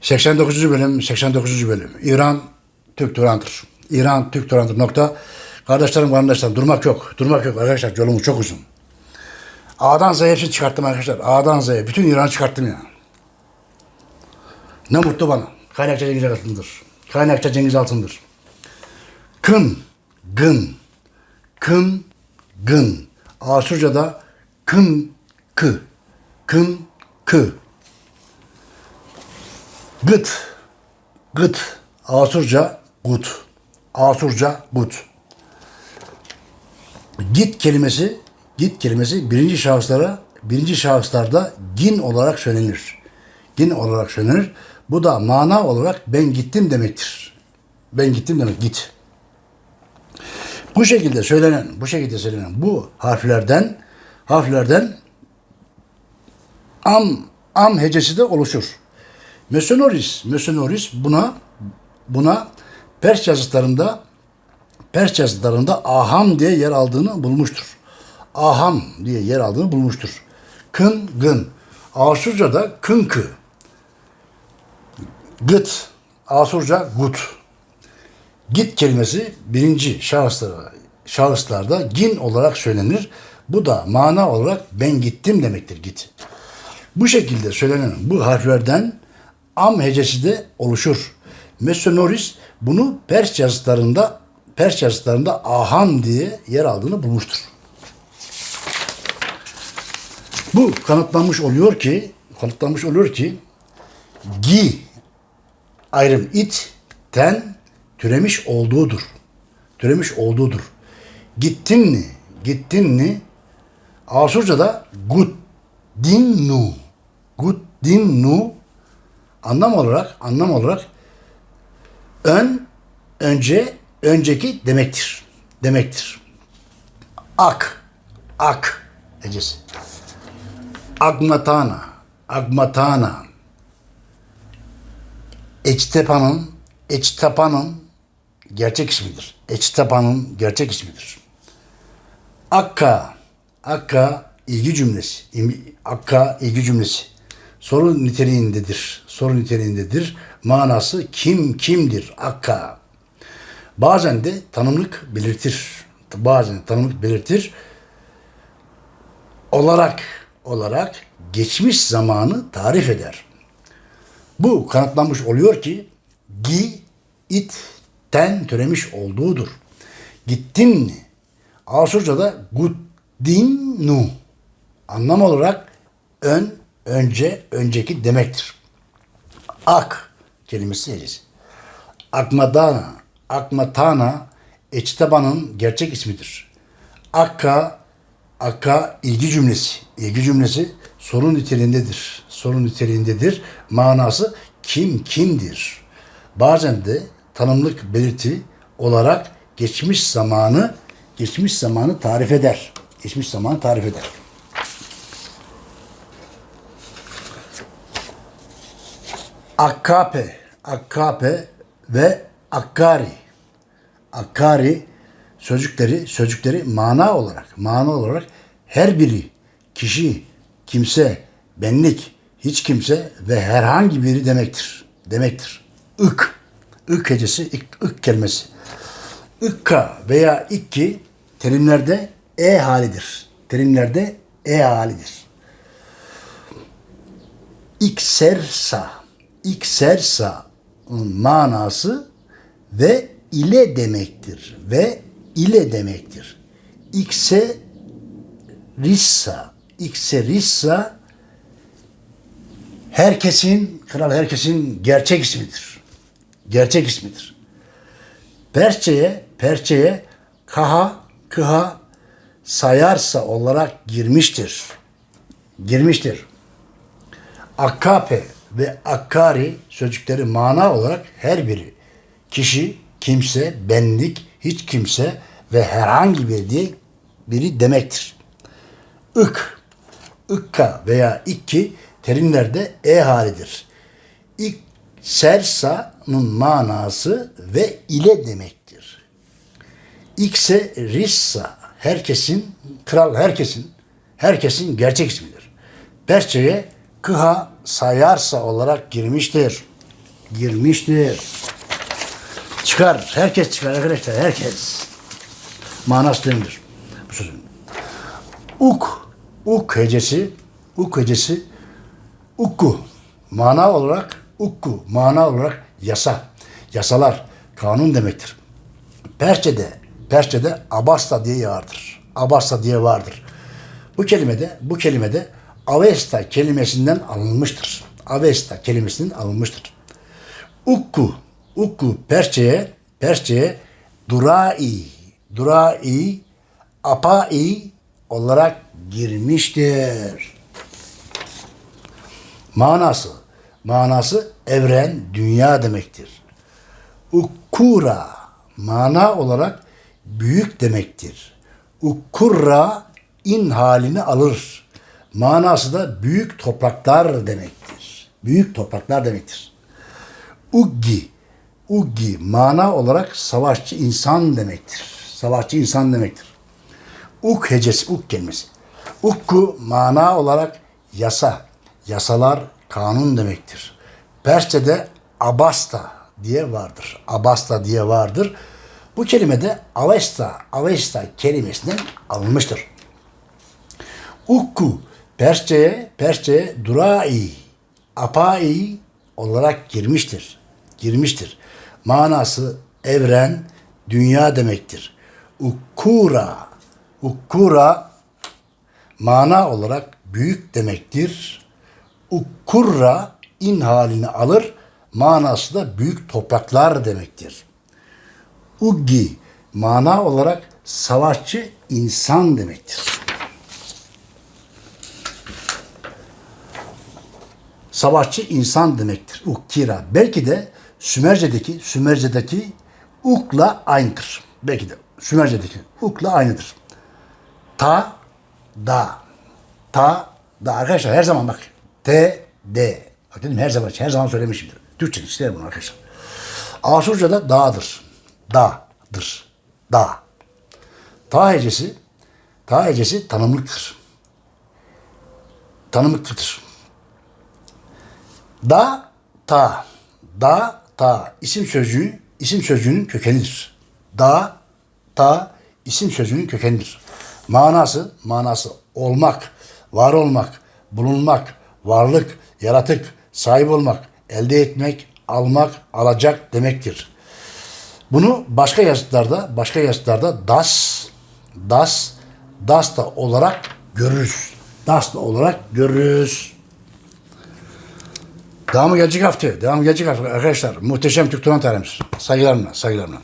89. bölüm, 89. bölüm. İran Türk Turan'dır. İran Türk Turan'dır nokta. Kardeşlerim, kardeşlerim durmak yok. Durmak yok arkadaşlar. Yolumuz çok uzun. A'dan Z'ye hepsini çıkarttım arkadaşlar. A'dan Z'ye. Bütün İran'ı çıkarttım ya. Ne mutlu bana. Kaynakça Cengiz Altın'dır. Kaynakça Cengiz Altın'dır. Kın, gın, kın, gın. Asurca'da kın, kı, kın, kı. Gıt, gıt. Asurca gut. Asurca gut. Git kelimesi, git kelimesi birinci şahıslara, birinci şahıslarda gin olarak söylenir. Gin olarak söylenir. Bu da mana olarak ben gittim demektir. Ben gittim demek git. Bu şekilde söylenen, bu şekilde söylenen bu harflerden harflerden am am hecesi de oluşur. Mesonoris, mesonoris buna buna Pers yazıtlarında Pers yazıtlarında aham diye yer aldığını bulmuştur. Aham diye yer aldığını bulmuştur. Kın, gın. Asurca'da kınkı. Gıt. Asurca gut. Git kelimesi birinci şahıslara, şahıslarda gin olarak söylenir. Bu da mana olarak ben gittim demektir git. Bu şekilde söylenen bu harflerden am hecesi de oluşur. Mesonoris bunu Pers yazıtlarında Pers yazıtlarında aham diye yer aldığını bulmuştur. Bu kanıtlanmış oluyor ki kanıtlanmış oluyor ki gi ayrım it ten türemiş olduğudur. Türemiş olduğudur. Gittin mi? Gittin mi? Asurca'da guddinnu. Guddinnu anlam olarak anlam olarak ön önce önceki demektir. Demektir. Ak ak hecesi. Agmatana agmatana Eçtepan'ın Eçtepan'ın gerçek ismidir. Eçtepan'ın gerçek ismidir. Akka Akka ilgi cümlesi. Akka ilgi cümlesi. Soru niteliğindedir. Soru niteliğindedir. Manası kim kimdir? Akka. Bazen de tanımlık belirtir. Bazen tanımlık belirtir. Olarak olarak geçmiş zamanı tarif eder. Bu kanıtlanmış oluyor ki gi, it, ten türemiş olduğudur. Gittin? Asurca'da guddinnu anlam olarak ön, önce, önceki demektir. Ak kelimesi hecesi. Akmadana, Akmatana, Eçteban'ın gerçek ismidir. Akka, Akka ilgi cümlesi. İlgi cümlesi sorun niteliğindedir. Sorun niteliğindedir. Manası kim kimdir. Bazen de tanımlık belirti olarak geçmiş zamanı geçmiş zamanı tarif eder. Geçmiş zamanı tarif eder. Akkape, Akkape ve Akkari. Akkari sözcükleri, sözcükleri mana olarak, mana olarak her biri, kişi, kimse, benlik, hiç kimse ve herhangi biri demektir. Demektir. Ik, ik hecesi, ik, ik kelimesi. Ikka veya ikki terimlerde e halidir. Terimlerde e halidir. İksersa, iksersa manası ve ile demektir. Ve ile demektir. İkse rissa, ikse rissa herkesin, kral herkesin gerçek ismidir. Gerçek ismidir. Persçeye, Persçeye kaha, kıha sayarsa olarak girmiştir. Girmiştir. Akkape ve akkari sözcükleri mana olarak her biri kişi, kimse, benlik, hiç kimse ve herhangi bir diye biri demektir. Ik, ikka veya ikki terimlerde e halidir. İk sersa'nın manası ve ile demektir. İkse rissa herkesin, kral herkesin, herkesin gerçek ismidir. Persçeye kıha sayarsa olarak girmiştir. girmiştir. Çıkar. Herkes çıkar arkadaşlar. Herkes. Manası dönüdür. Bu sözün. Uk. Uk hecesi. Uk hecesi. Ukku. Mana olarak ukku. Mana olarak yasa. Yasalar. Kanun demektir. Persçe'de, Persçe'de abasta diye vardır. Abasta diye vardır. Bu kelimede, bu kelimede avesta kelimesinden alınmıştır. Avesta kelimesinden alınmıştır. Ukku, ukku Persçe'ye, Persçe'ye durai, durai, apai olarak girmiştir. Manası, manası evren, dünya demektir. Ukura mana olarak büyük demektir. Ukurra in halini alır. Manası da büyük topraklar demektir. Büyük topraklar demektir. Uggi Uggi mana olarak savaşçı insan demektir. Savaşçı insan demektir. Uk hecesi, uk kelimesi. Ukku mana olarak yasa, yasalar, kanun demektir. Persçe'de abasta diye vardır. Abasta diye vardır. Bu kelime de avesta, avesta kelimesinden alınmıştır. Ukku Persçe'ye, Persçe'ye durai, apai olarak girmiştir. Girmiştir. Manası evren, dünya demektir. Ukura, ukura mana olarak büyük demektir. Ukkurra in halini alır. Manası da büyük topraklar demektir. Uggi mana olarak savaşçı insan demektir. Savaşçı insan demektir. Ukkira. Belki de Sümerce'deki Sümerce'deki ukla aynıdır. Belki de Sümerce'deki ukla aynıdır. Ta, da. Ta, da. Arkadaşlar her zaman bak. T, D. Bak dedim her zaman, her zaman söylemişimdir. Türkçe isterim bunu arkadaşlar. Asurca'da dağdır. Dağdır. Dağ. Ta hecesi, ta hecesi tanımlıktır. Tanımlıktır. Da, ta. Da, ta. isim sözcüğü, isim sözcüğünün kökenidir. Da, ta, isim sözcüğünün kökenidir. Manası, manası olmak, var olmak, bulunmak, varlık, yaratık, sahip olmak, elde etmek, almak, alacak demektir. Bunu başka yazıtlarda, başka yazıtlarda das, das, das da olarak görürüz. Das da olarak görürüz. Devamı gelecek hafta. Devamı gelecek hafta arkadaşlar. Muhteşem Türk Turan tarihimiz. Saygılarımla, saygılarımla.